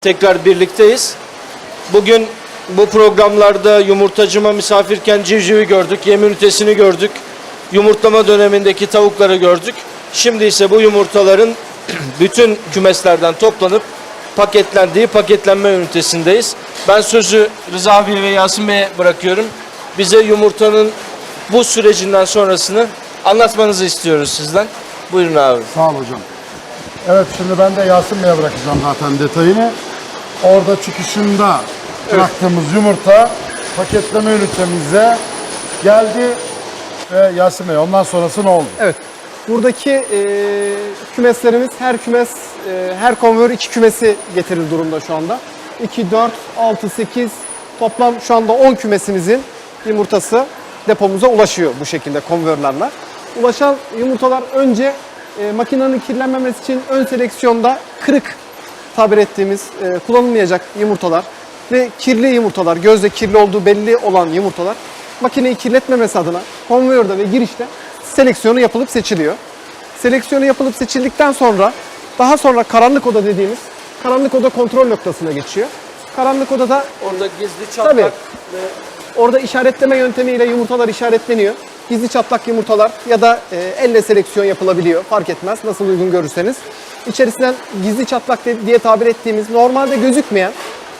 Tekrar birlikteyiz. Bugün bu programlarda yumurtacıma misafirken civcivi gördük, yem ünitesini gördük, yumurtlama dönemindeki tavukları gördük. Şimdi ise bu yumurtaların bütün kümeslerden toplanıp paketlendiği paketlenme ünitesindeyiz. Ben sözü Rıza abi ve Yasin Bey'e bırakıyorum. Bize yumurtanın bu sürecinden sonrasını anlatmanızı istiyoruz sizden. Buyurun abi. Sağ ol hocam. Evet şimdi ben de Yasin Bey'e bırakacağım zaten detayını. Orada çıkışında bıraktığımız yumurta paketleme ünitemize geldi ve Yasin Bey ondan sonrası ne oldu? Evet. Buradaki e, kümeslerimiz her kümes e, her konveyör iki kümesi getirir durumda şu anda. 2 4 6 8 toplam şu anda 10 kümesimizin yumurtası depomuza ulaşıyor bu şekilde konveyörlerle. Ulaşan yumurtalar önce e, makinenin kirlenmemesi için ön seleksiyonda kırık tabir ettiğimiz e, kullanılmayacak yumurtalar ve kirli yumurtalar, gözle kirli olduğu belli olan yumurtalar makineyi kirletmemesi adına konveyörde ve girişte seleksiyonu yapılıp seçiliyor. Seleksiyonu yapılıp seçildikten sonra daha sonra karanlık oda dediğimiz karanlık oda kontrol noktasına geçiyor. Karanlık odada Orada gizli çatlak Tabii. Orada işaretleme yöntemiyle yumurtalar işaretleniyor. Gizli çatlak yumurtalar ya da e, elle seleksiyon yapılabiliyor. Fark etmez nasıl uygun görürseniz. İçerisinden gizli çatlak diye tabir ettiğimiz normalde gözükmeyen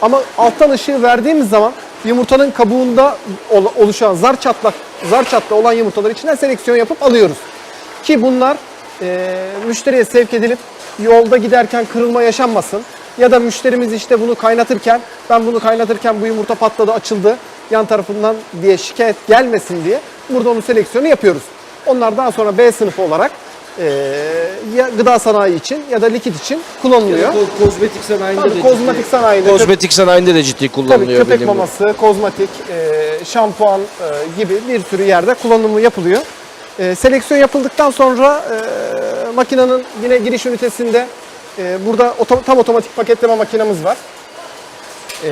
ama alttan ışığı verdiğimiz zaman yumurtanın kabuğunda ol- oluşan zar çatlak zar çatla olan yumurtalar içinden seleksiyon yapıp alıyoruz. Ki bunlar e, müşteriye sevk edilip yolda giderken kırılma yaşanmasın. Ya da müşterimiz işte bunu kaynatırken ben bunu kaynatırken bu yumurta patladı açıldı yan tarafından diye şikayet gelmesin diye burada onun seleksiyonu yapıyoruz. Onlar daha sonra B sınıfı olarak ya gıda sanayi için ya da likit için kullanılıyor. Ko- kozmetik sanayinde Tabii de kozmetik ciddi. sanayinde Kozmetik sanayinde de ciddi Tabii kullanılıyor köpek benim bu. maması, kozmetik, e, şampuan e, gibi bir sürü yerde kullanımı yapılıyor. E, seleksiyon yapıldıktan sonra e, makinenin yine giriş ünitesinde e, burada oto- tam otomatik paketleme makinamız var. E,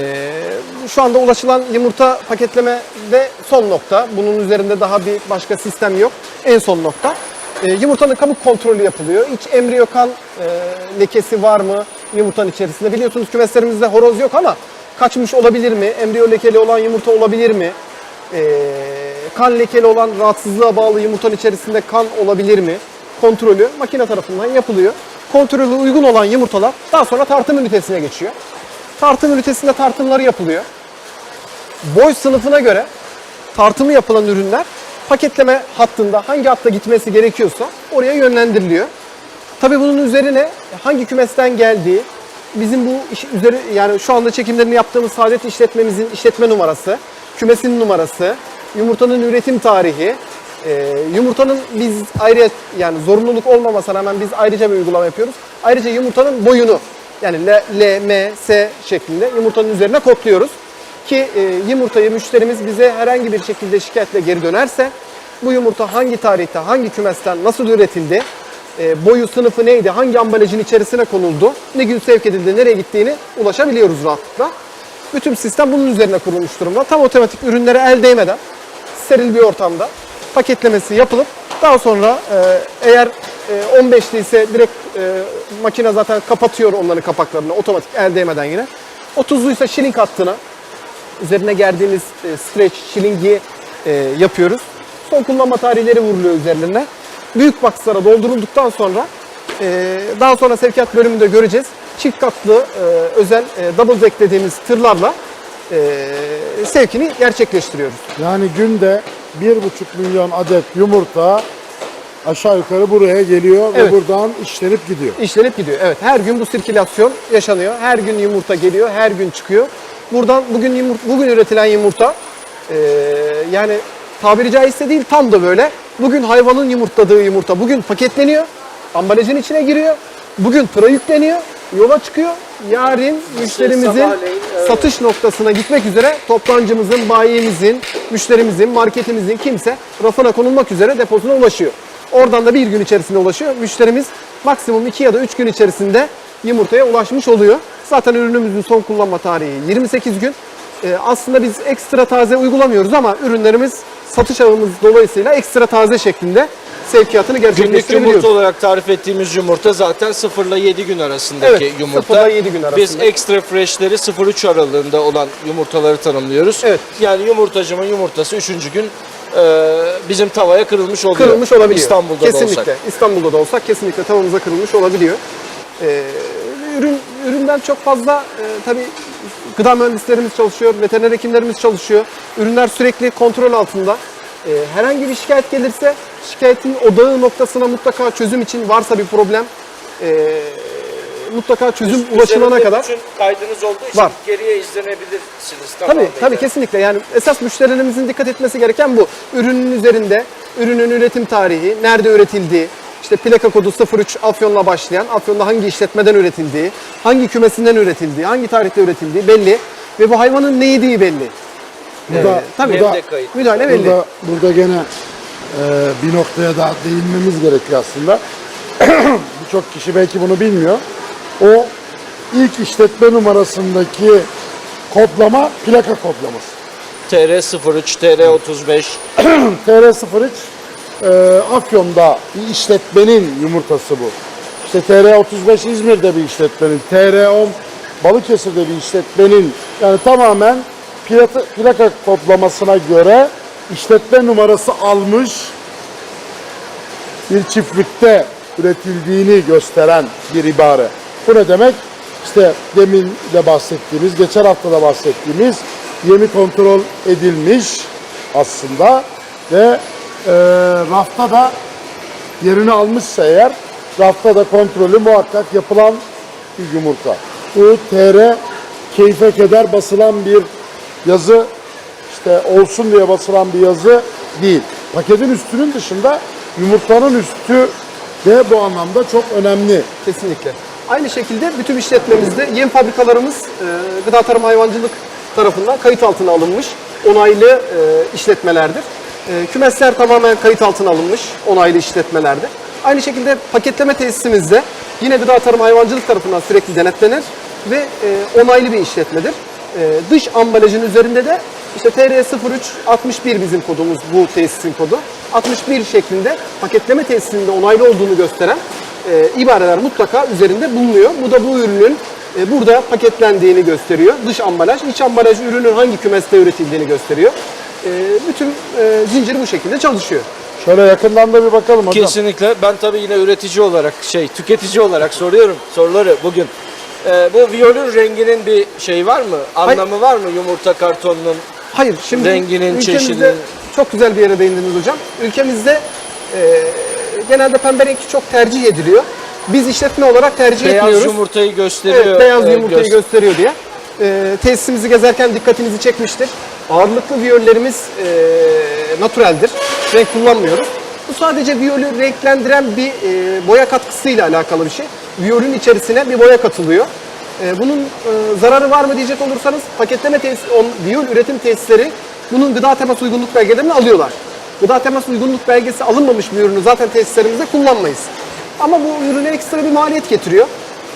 şu anda ulaşılan yumurta paketleme de son nokta. Bunun üzerinde daha bir başka sistem yok. En son nokta. E, yumurtanın kabuk kontrolü yapılıyor. İç embriyo kan e, lekesi var mı yumurtanın içerisinde? Biliyorsunuz kümeslerimizde horoz yok ama kaçmış olabilir mi? Embriyo lekeli olan yumurta olabilir mi? E, kan lekeli olan rahatsızlığa bağlı yumurtanın içerisinde kan olabilir mi? Kontrolü makine tarafından yapılıyor. Kontrolü uygun olan yumurtalar daha sonra tartım ünitesine geçiyor. Tartım ünitesinde tartımları yapılıyor. Boy sınıfına göre tartımı yapılan ürünler paketleme hattında hangi hatta gitmesi gerekiyorsa oraya yönlendiriliyor. Tabii bunun üzerine hangi kümesten geldiği, bizim bu iş üzeri yani şu anda çekimlerini yaptığımız saadet işletmemizin işletme numarası, kümesin numarası, yumurtanın üretim tarihi, e, yumurtanın biz ayrı yani zorunluluk olmamasına rağmen biz ayrıca bir uygulama yapıyoruz. Ayrıca yumurtanın boyunu yani L, L, M, S şeklinde yumurtanın üzerine kodluyoruz. Ki e, yumurtayı müşterimiz bize herhangi bir şekilde şikayetle geri dönerse bu yumurta hangi tarihte, hangi kümesten, nasıl üretildi, e, boyu, sınıfı neydi, hangi ambalajın içerisine konuldu, ne gün sevk edildi, nereye gittiğini ulaşabiliyoruz rahatlıkla. Bütün sistem bunun üzerine kurulmuş durumda. Tam otomatik ürünlere el değmeden steril bir ortamda paketlemesi yapılıp daha sonra e, eğer e, 15'li ise direkt e, makine zaten kapatıyor onların kapaklarını otomatik el değmeden yine. 30'luysa şiling hattına üzerine gerdiğimiz e, streç, şilingi e, yapıyoruz. Son kullanma tarihleri vuruluyor üzerlerine. Büyük boxlara doldurulduktan sonra e, daha sonra sevkiyat bölümünde göreceğiz. Çift katlı e, özel e, double deck dediğimiz tırlarla e, sevkini gerçekleştiriyoruz. Yani günde 1,5 milyon adet yumurta aşağı yukarı buraya geliyor Evet. ve buradan işlenip gidiyor. İşlenip gidiyor. Evet her gün bu sirkülasyon yaşanıyor. Her gün yumurta geliyor, her gün çıkıyor. Buradan bugün yumurta, bugün üretilen yumurta e, yani tabiri caizse değil tam da böyle. Bugün hayvanın yumurtladığı yumurta bugün paketleniyor. Ambalajın içine giriyor. Bugün tıra yükleniyor. Yola çıkıyor. Yarın müşterimizin satış noktasına gitmek üzere toptancımızın, bayimizin, müşterimizin, marketimizin kimse rafına konulmak üzere deposuna ulaşıyor. Oradan da bir gün içerisinde ulaşıyor. Müşterimiz maksimum 2 ya da 3 gün içerisinde yumurtaya ulaşmış oluyor. Zaten ürünümüzün son kullanma tarihi 28 gün. Ee, aslında biz ekstra taze uygulamıyoruz ama ürünlerimiz satış ağımız dolayısıyla ekstra taze şeklinde sevkiyatını Günlük gerçekleştirebiliyoruz. yumurta olarak tarif ettiğimiz yumurta zaten 0 ile 7 gün arasındaki Evet, yumurta. 0 ile 7 gün arasında. Biz extra fresh'leri 0-3 aralığında olan yumurtaları tanımlıyoruz. Evet. Yani yumurtacımın yumurtası 3. gün e, bizim tavaya kırılmış oluyor. kırılmış olabiliyor. İstanbul'da kesinlikle. da olsak. İstanbul'da da olsak kesinlikle tavamıza kırılmış olabiliyor. Ee, ürün üründen çok fazla e, tabii gıda mühendislerimiz çalışıyor, veteriner hekimlerimiz çalışıyor. Ürünler sürekli kontrol altında. Ee, herhangi bir şikayet gelirse şikayetin odağı noktasına mutlaka çözüm için varsa bir problem e, mutlaka çözüm ulaşılana Üzerinde kadar bütün kaydınız olduğu için Var. geriye izlenebilirsiniz. Tabii tabii kesinlikle. Yani esas müşterilerimizin dikkat etmesi gereken bu. Ürünün üzerinde ürünün üretim tarihi, nerede üretildiği, işte plaka kodu 03 Afyon'la başlayan, Afyon'da hangi işletmeden üretildiği, hangi kümesinden üretildiği, hangi tarihte üretildiği belli ve bu hayvanın ne yediği belli. Burada, Ee, tabii. burada, kayıt. Müdahale belli. burada, burada gene e, bir noktaya daha değinmemiz gerekiyor aslında. Birçok kişi belki bunu bilmiyor. O ilk işletme numarasındaki kodlama plaka kodlaması. TR03, TR35, TR03 e, Afyon'da bir işletmenin yumurtası bu. İşte TR35 İzmir'de bir işletmenin, TR10 Balıkesir'de bir işletmenin yani tamamen plaka, plaka kodlamasına göre işletme numarası almış bir çiftlikte üretildiğini gösteren bir ibare. Bu ne demek? İşte demin de bahsettiğimiz, geçen hafta da bahsettiğimiz yemi kontrol edilmiş aslında ve e, rafta da yerini almışsa eğer rafta da kontrolü muhakkak yapılan bir yumurta. Bu TR keyfe keder basılan bir yazı işte olsun diye basılan bir yazı değil. Paketin üstünün dışında yumurtanın üstü de bu anlamda çok önemli. Kesinlikle. Aynı şekilde bütün işletmemizde yem fabrikalarımız e, Gıda Tarım Hayvancılık tarafından kayıt altına alınmış onaylı e, işletmelerdir. E, kümesler tamamen kayıt altına alınmış onaylı işletmelerdir. Aynı şekilde paketleme tesisimizde yine Gıda Tarım Hayvancılık tarafından sürekli denetlenir ve e, onaylı bir işletmedir. E, dış ambalajın üzerinde de işte TR03 61 bizim kodumuz bu tesisin kodu. 61 şeklinde paketleme tesisinde onaylı olduğunu gösteren e, ibareler mutlaka üzerinde bulunuyor. Bu da bu ürünün burada paketlendiğini gösteriyor. Dış ambalaj, iç ambalaj ürünün hangi kümeste üretildiğini gösteriyor. E, bütün e, zincir bu şekilde çalışıyor. Şöyle yakından da bir bakalım hocam. Kesinlikle. Ben tabii yine üretici olarak, şey tüketici olarak soruyorum soruları bugün. Ee, bu viyolün renginin bir şey var mı? Anlamı var mı yumurta kartonunun? Hayır, şimdi Renginin, ülkemizde çeşidinin- çok güzel bir yere değindiniz hocam. Ülkemizde e, genelde pembe renk çok tercih ediliyor. Biz işletme olarak tercih Beyaz etmiyoruz. yumurtayı gösteriyor. Evet, beyaz e, yumurtayı göz- gösteriyor diye. E, tesisimizi gezerken dikkatinizi çekmiştir. Ağırlıklı viyollerimiz e, naturaldir. Renk kullanmıyoruz. Bu sadece viyolü renklendiren bir e, boya katkısıyla alakalı bir şey. Viyolün içerisine bir boya katılıyor. E, bunun e, zararı var mı diyecek olursanız paketleme tesis, on, viyol üretim tesisleri bunun gıda temas uygunluk belgelerini alıyorlar. Gıda temas uygunluk belgesi alınmamış bir ürünü zaten tesislerimizde kullanmayız. Ama bu ürüne ekstra bir maliyet getiriyor.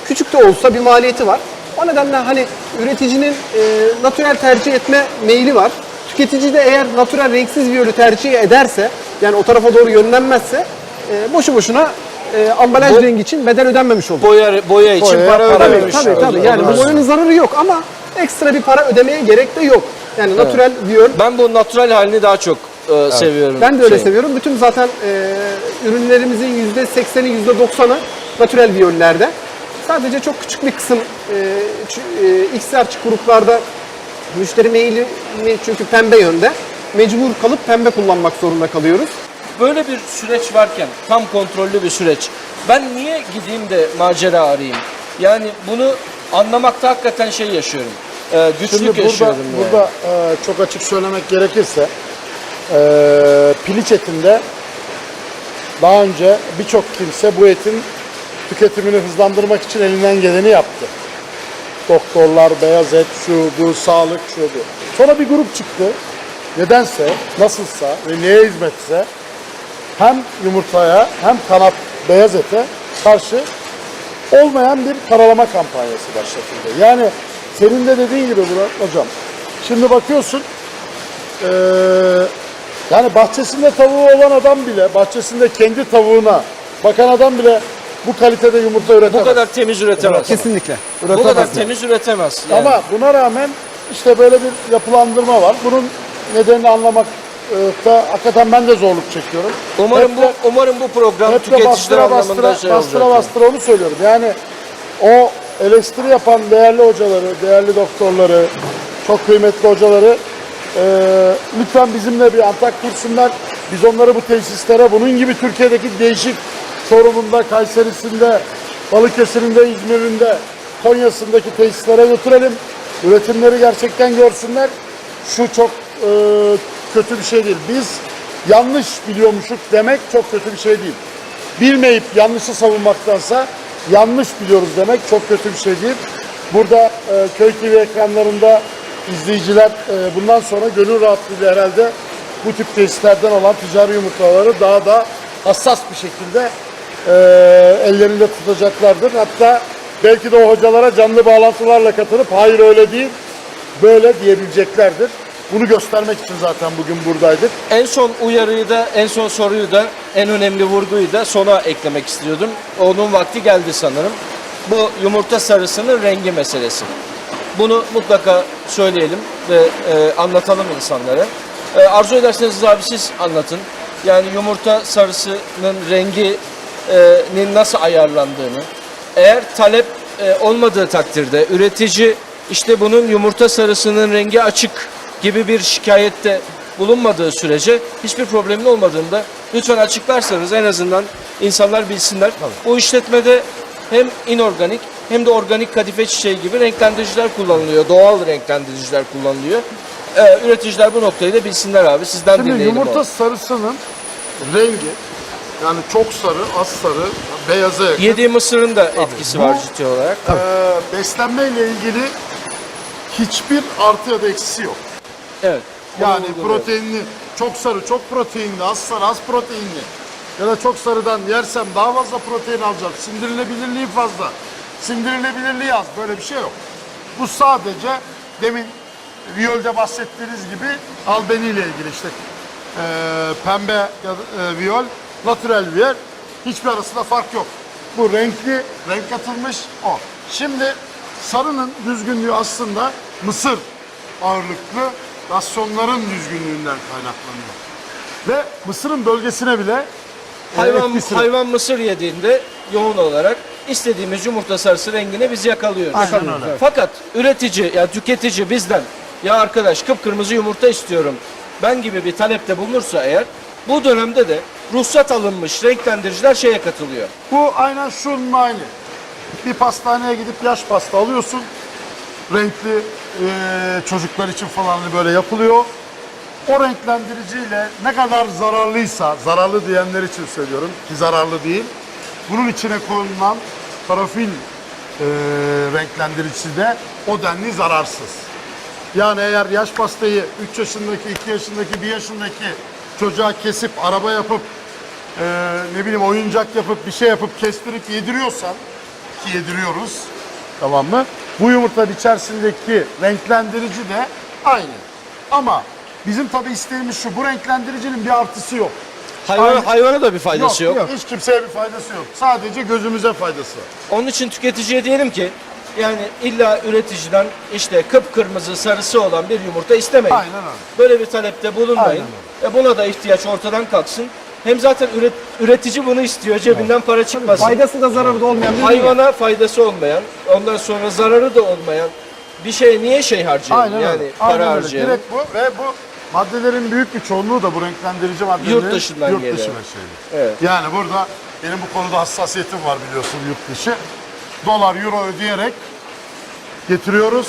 Küçük de olsa bir maliyeti var. O nedenle hani üreticinin e, natürel tercih etme meyli var. Tüketici de eğer natürel renksiz viyolü tercih ederse, yani o tarafa doğru yönlenmezse e, boşu boşuna e, ambalaj Bu- rengi için bedel ödenmemiş olur. Boya, boya için Boyaya para para. Tabii tabii. olur- Yani bu boyanın zararı yok ama ekstra bir para ödemeye gerek de yok. Yani natürel viyol Ben bu natural halini daha çok e, seviyorum. Ben de öyle Şey. seviyorum. Bütün zaten e, ürünlerimizin %80'i %90'ı natürel viyollerde. Sadece çok küçük bir kısım e, e, XR gruplarda müşteri meyili çünkü pembe yönde. Mecbur kalıp pembe kullanmak zorunda kalıyoruz. Böyle bir süreç varken, tam kontrollü bir süreç. Ben niye gideyim de macera arayayım? Yani bunu anlamakta hakikaten şey yaşıyorum. E, güçlük Şimdi burada, yaşıyorum. yani. burada e, çok açık söylemek gerekirse e, piliç etinde daha önce birçok kimse bu etin tüketimini hızlandırmak için elinden geleni yaptı. Doktorlar, beyaz et, şu bu, sağlık, şu bu. Sonra bir grup çıktı. Nedense, nasılsa ve neye hizmetse hem yumurtaya hem kanat beyaz ete karşı olmayan bir karalama kampanyası başlatıldı. Yani senin de dediğin gibi Murat hocam. Şimdi bakıyorsun eee, Yani bahçesinde tavuğu olan adam bile, bahçesinde kendi tavuğuna bakan adam bile bu kalitede yumurta Bu üretemez. kadar temiz üretemez. Kesinlikle. Bu kadar Üretemez. temiz üretemez. Yani. Ama buna rağmen işte böyle bir yapılandırma var. Bunun nedenini anlamakta hakikaten ben de zorluk çekiyorum. umarım Hep bu de- umarım bu program Hep de tüketiciler bastıra anlamında bastıra, şey bastıra olacak. bastıra onu söylüyorum. Yani o eleştiri yapan değerli hocaları, değerli doktorları, çok kıymetli hocaları e, lütfen bizimle bir antak kursunlar. Biz onları bu tesislere, bunun gibi Türkiye'deki değişik Çorum'unda, Kayseri'sinde, Balıkesir'inde, İzmir'inde, Konya'sındaki tesislere götürelim. Üretimleri gerçekten görsünler. Şu çok e, kötü bir şey değil. Biz yanlış biliyormuşuk demek çok kötü bir şey değil bilmeyip yanlışı savunmaktansa yanlış biliyoruz demek çok kötü bir şey değil. Burada e, Köy TV ekranlarında izleyiciler e, bundan sonra gönül rahatlığıyla herhalde bu tip tesislerden olan ticari yumurtaları daha da hassas bir şekilde e, ellerinde tutacaklardır. Hatta belki de o hocalara canlı bağlantılarla katılıp hayır öyle değil böyle diyebileceklerdir. Bunu göstermek için zaten bugün buradaydık. En son uyarıyı da, en son soruyu da, en önemli vurguyu da sona eklemek istiyordum. Onun vakti geldi sanırım. Bu yumurta sarısının rengi meselesi. Bunu mutlaka söyleyelim ve e, anlatalım insanlara. E, arzu ederseniz abi siz anlatın. Yani yumurta sarısının renginin nasıl ayarlandığını, eğer talep e, olmadığı takdirde üretici işte bunun yumurta sarısının rengi açık gibi bir şikayette bulunmadığı sürece hiçbir problemin olmadığında lütfen açıklarsanız en azından insanlar bilsinler. Bu işletmede hem inorganik hem de organik kadife çiçeği gibi renklendiriciler kullanılıyor. Doğal renklendiriciler kullanılıyor. Ee, üreticiler bu noktayı da bilsinler abi. Sizden Şimdi dinleyelim. yumurta onu. sarısının rengi yani çok sarı, az sarı, beyaza yakın. Yediği mısırın da etkisi bu- var ciddi olarak. Ee, beslenme ile ilgili hiçbir artı ya da eksisi yok. Evet. Yani proteinli, çok sarı, çok proteinli, az sarı, az proteinli. Ya da çok sarıdan yersem daha fazla protein alacağım. Sindirilebilirliği fazla. Sindirilebilirliği az. Böyle bir şey yok. Bu sadece demin viyolde bahsettiğiniz gibi albeni ile ilgili işte eee, pembe ya da, eee, viyol, natürel viyol hiçbir arasında fark yok. Bu renkli, renk katılmış o. Şimdi sarının düzgünlüğü aslında mısır ağırlıklı rasyonların düzgünlüğünden kaynaklanıyor. Ve mısırın bölgesine bile e, Hayvan, etkisi- hayvan mısır yediğinde yoğun olarak istediğimiz yumurta sarısı rengini biz yakalıyoruz. Aynen öyle. Fakat üretici ya tüketici bizden ya arkadaş kıpkırmızı yumurta istiyorum ben gibi bir talepte bulunursa eğer bu dönemde de ruhsat alınmış renklendiriciler şeye katılıyor. Bu aynen şunun aynı. Bir pastaneye gidip yaş pasta alıyorsun. Renkli eee, çocuklar için falan hani böyle yapılıyor. O renklendiriciyle ne kadar zararlıysa, zararlı diyenler için söylüyorum ki zararlı değil. Bunun içine konulan parafil eee renklendiricisi de o denli zararsız. Yani eğer yaş pastayı 3 yaşındaki, 2 yaşındaki, 1 yaşındaki çocuğa kesip araba yapıp eee, ne bileyim oyuncak yapıp bir şey yapıp kestirip yediriyorsan ki yediriyoruz tamam mı? Bu yumurtanın içerisindeki renklendirici de aynı. Ama bizim tabi isteğimiz şu bu renklendiricinin bir artısı yok. Hayvana, Aynen. hayvana da bir faydası yok. Hiç kimseye bir faydası yok. Sadece gözümüze faydası. Onun için tüketiciye diyelim ki yani illa üreticiden işte kıpkırmızı sarısı olan bir yumurta istemeyin. Aynen öyle. Böyle bir talepte bulunmayın. Aynen E buna da ihtiyaç ortadan kalksın. Hem zaten üret- üretici bunu istiyor. Cebinden para çıkmasın. Faydası da zararı da olmayan bir ürün. Hayvana faydası olmayan, ondan sonra zararı da olmayan bir şeye niye şey harcayalım? Aynen yani öyle. para Aynen öyle. harcayalım. Direkt bu ve bu maddelerin büyük bir çoğunluğu da bu renklendirici maddelerin Yurt dışından yurt geliyor. dışı şeyleri. Evet. Yani burada benim bu konuda hassasiyetim var biliyorsun yurt dışı. Dolar, euro ödeyerek getiriyoruz.